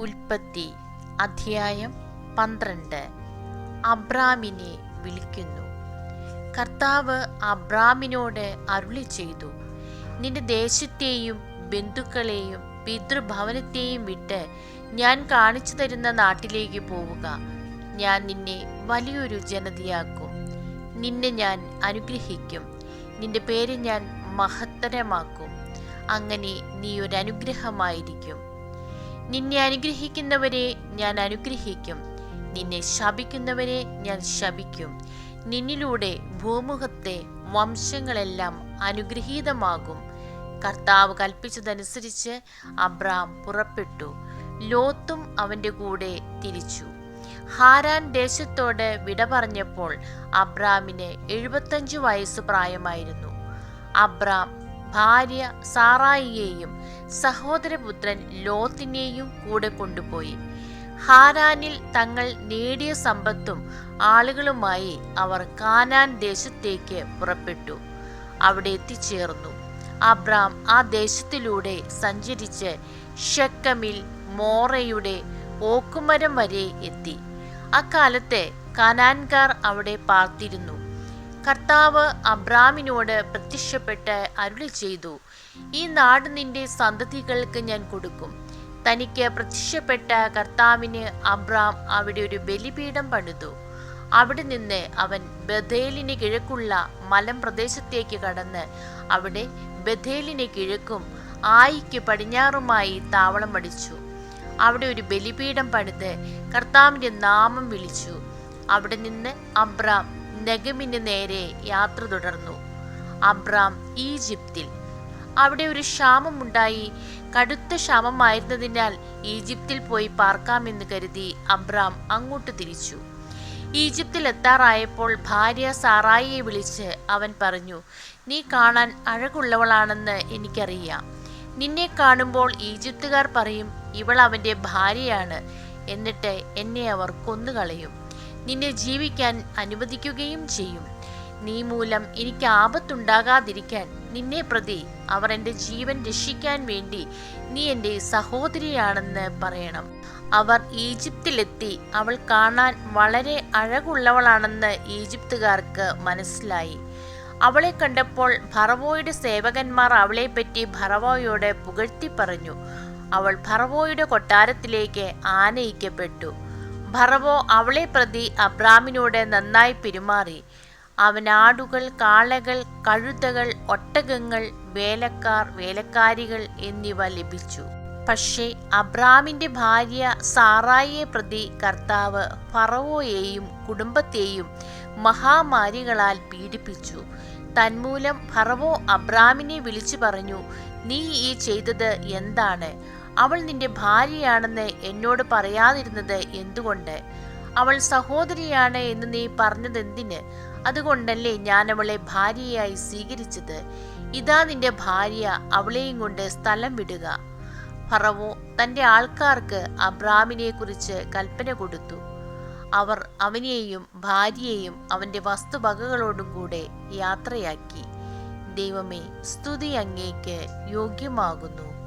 ഉൽപ്പത്തി അധ്യായം പന്ത്രണ്ട്. അബ്രാമിനെ വിളിക്കുന്നു. കർത്താവ് അബ്രാമിനോട് അരുളി ചെയ്തു നിന്റെ ദേശത്തെയും ബന്ധുക്കളെയും പിതൃഭവനത്തെയും വിട്ട് ഞാൻ കാണിച്ചു തരുന്ന നാട്ടിലേക്ക് പോവുക. ഞാൻ നിന്നെ വലിയൊരു ജനതയാക്കും. നിന്നെ ഞാൻ അനുഗ്രഹിക്കും. നിന്റെ പേര് ഞാൻ മഹത്തരമാക്കും. അങ്ങനെ നീ ഒരു അനുഗ്രഹമായിരിക്കും. നിന്നെ അനുഗ്രഹിക്കുന്നവരെ ഞാൻ അനുഗ്രഹിക്കും. നിന്നെ ശപിക്കുന്നവരെ ഞാൻ ശപിക്കും. നിന്നിലൂടെ ഭൂമുഖത്തെ വംശങ്ങളെല്ലാം അനുഗ്രഹീതമാകും. കർത്താവ് കൽപ്പിച്ചതനുസരിച്ച് അബ്രാം പുറപ്പെട്ടു. ലോത്തും അവന്റെ കൂടെ തിരിച്ചു. ഹാരാൻ ദേശത്തോട് വിട പറഞ്ഞപ്പോൾ അബ്രാമിന് എഴുപത്തഞ്ചു വയസ്സ് പ്രായമായിരുന്നു. അബ്രാം ഭാര്യ സാറായിയെയും സഹോദരപുത്രൻ ലോത്തിനെയും കൂടെ കൊണ്ടുപോയി. ഹാരാനിൽ തങ്ങൾ നേടിയ സമ്പത്തും ആളുകളുമായി അവർ കാനാൻ ദേശത്തേക്ക് പുറപ്പെട്ടു. അവിടെ എത്തിച്ചേർന്നു. അബ്രാം ആ ദേശത്തിലൂടെ സഞ്ചരിച്ച് ഷെക്കമിൽ മോറയുടെ ഓക്കുമരം വരെ എത്തി. അക്കാലത്തെ കനാൻകാർ അവിടെ പാർത്തിരുന്നു. കർത്താവ് അബ്രാമിനോട് പ്രത്യക്ഷപ്പെട്ട് അരുളി ചെയ്തു ഈ നാട് നിന്റെ സന്തതികൾക്ക് ഞാൻ കൊടുക്കും. തനിക്ക് പ്രത്യക്ഷപ്പെട്ട കർത്താവിന് അബ്രാം അവിടെ ഒരു ബലിപീഠം പണിതു. അവിടെ നിന്ന് അവൻ ബഥേലിന് കിഴക്കുള്ള മലം പ്രദേശത്തേക്ക് കടന്ന് അവിടെ ബഥേലിന് കിഴക്കും ആയിക്ക് പടിഞ്ഞാറുമായി താവളം അടിച്ചു. അവിടെ ഒരു ബലിപീഠം പണിത് കർത്താവിന്റെ നാമം വിളിച്ചു. അവിടെ നിന്ന് അബ്രാം നെഗമിന് നേരെ യാത്ര തുടർന്നു. അബ്രാം ഈജിപ്തിൽ. അവിടെ ഒരു ക്ഷാമമുണ്ടായി. കടുത്ത ക്ഷാമമായിരുന്നതിനാൽ ഈജിപ്തിൽ പോയി പാർക്കാമെന്ന് കരുതി അബ്രാം അങ്ങോട്ട് തിരിച്ചു. ഈജിപ്തിൽ എത്താറായപ്പോൾ ഭാര്യ സാറായിയെ വിളിച്ച് അവൻ പറഞ്ഞു നീ കാണാൻ അഴകുള്ളവളാണെന്ന് എനിക്കറിയാം. നിന്നെ കാണുമ്പോൾ ഈജിപ്തുകാർ പറയും ഇവൾ അവന്റെ ഭാര്യയാണ്. എന്നിട്ട് എന്നെ അവർ കൊന്നുകളയും നിന്നെ ജീവിക്കാൻ അനുവദിക്കുകയും ചെയ്യും. നീ മൂലം എനിക്ക് ആപത്തുണ്ടാകാതിരിക്കാൻ നിന്നെ പ്രതി അവർ എന്റെ ജീവൻ രക്ഷിക്കാൻ വേണ്ടി നീ എന്റെ സഹോദരിയാണെന്ന് പറയണം. അവർ ഈജിപ്തിലെത്തി അവൾ കാണാൻ വളരെ അഴകുള്ളവളാണെന്ന് ഈജിപ്തുകാർക്ക് മനസ്സിലായി. അവളെ കണ്ടപ്പോൾ ഭറവോയുടെ സേവകന്മാർ അവളെപ്പറ്റി ഭറവോയോട് പുകഴ്ത്തി പറഞ്ഞു. അവൾ ഭറവോയുടെ കൊട്ടാരത്തിലേക്ക് ആനയിക്കപ്പെട്ടു. ഭറവോ അവളെ പ്രതി അബ്രാമിനോട് നന്നായി പെരുമാറി. അവൻ ആടുകൾ കാളകൾ കഴുതകൾ ഒട്ടകങ്ങൾ വേലക്കാർ വേലക്കാരികൾ എന്നിവ ലഭിച്ചു. പക്ഷേ അബ്രാമിന്റെ ഭാര്യ സാറായിയെ പ്രതി കർത്താവ് ഫറവോയെയും കുടുംബത്തെയും മഹാമാരികളാൽ പീഡിപ്പിച്ചു. തന്മൂലം ഫറവോ അബ്രാമിനെ വിളിച്ചു പറഞ്ഞു നീ ഈ ചെയ്തത് എന്താണ്? അവൾ നിന്റെ ഭാര്യയാണെന്ന് എന്നോട് പറയാതിരുന്നത് എന്തുകൊണ്ട്? അവൾ സഹോദരിയാണ് എന്ന് നീ പറഞ്ഞതെന്തിന്? അതുകൊണ്ടല്ലേ ഞാൻ അവളെ ഭാര്യയായി സ്വീകരിച്ചത്. ഇതാ നിന്റെ ഭാര്യ അവളെയും കൊണ്ട് സ്ഥലം വിടുക. ഫറവോ തന്റെ ആൾക്കാർക്ക് അബ്രാമിനെ കുറിച്ച് കൽപ്പന കൊടുത്തു. അവർ അവനെയും ഭാര്യയെയും അവന്റെ വസ്തുവകകളോടും കൂടെ യാത്രയാക്കി. ദൈവമേ സ്തുതി അങ്ങേക്ക് യോഗ്യമാകുന്നു.